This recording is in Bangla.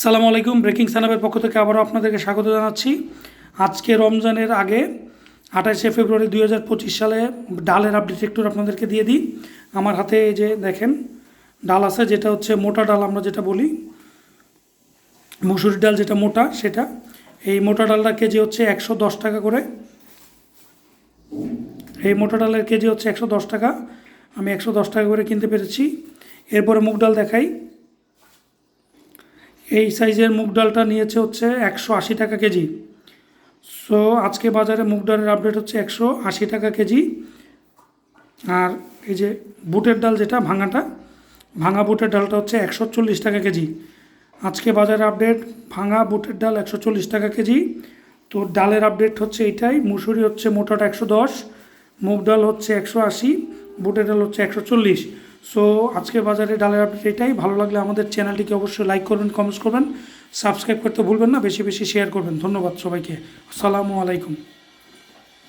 আসসালামু আলাইকুম। ব্রেকিং সানাবের পক্ষ থেকে আবারও আপনাদেরকে স্বাগত জানাচ্ছি। আজকে রমজানের আগে আঠাশে ফেব্রুয়ারি দুই হাজার পঁচিশ সালে ডালের আপডেট একটু আপনাদেরকে দিয়ে দিই। আমার হাতে এই যে দেখেন, ডাল আছে, যেটা হচ্ছে মোটা ডাল আমরা যেটা বলি মুসুরির ডাল যেটা মোটা, সেটা। এই মোটা ডালটা কেজি হচ্ছে একশো দশ টাকা করে। এই মোটা ডালের কেজি হচ্ছে একশো দশ টাকা। আমি একশো দশ টাকা করে কিনতে পেরেছি। এরপরে মুগ ডাল দেখাই। এই সাইজের মুগ ডালটা নিয়েছে হচ্ছে একশো আশি টাকা কেজি। সো আজকে বাজারে মুগ ডালের আপডেট হচ্ছে একশো আশি টাকা কেজি। আর এই যে বুটের ডাল যেটা, ভাঙাটা, ভাঙা বুটের ডালটা হচ্ছে একশো চল্লিশ টাকা কেজি। আজকে বাজারে আপডেট ভাঙা বুটের ডাল একশো চল্লিশ টাকা কেজি। তো ডালের আপডেট হচ্ছে এইটাই, মুসুরি হচ্ছে মোটাটা একশো দশ, মুগ ডাল হচ্ছে একশো আশি, বুটের ডাল হচ্ছে একশো চল্লিশ। সো আজকে বাজারে ডালের আপডেট এটাই। ভালো লাগলে আমাদের চ্যানেলটিকে অবশ্যই লাইক করবেন কমেন্টস করবেন। সাবস্ক্রাইব করতে ভুলবেন না, বেশি বেশি শেয়ার করবেন। ধন্যবাদ সবাইকে। আসসালামু আলাইকুম।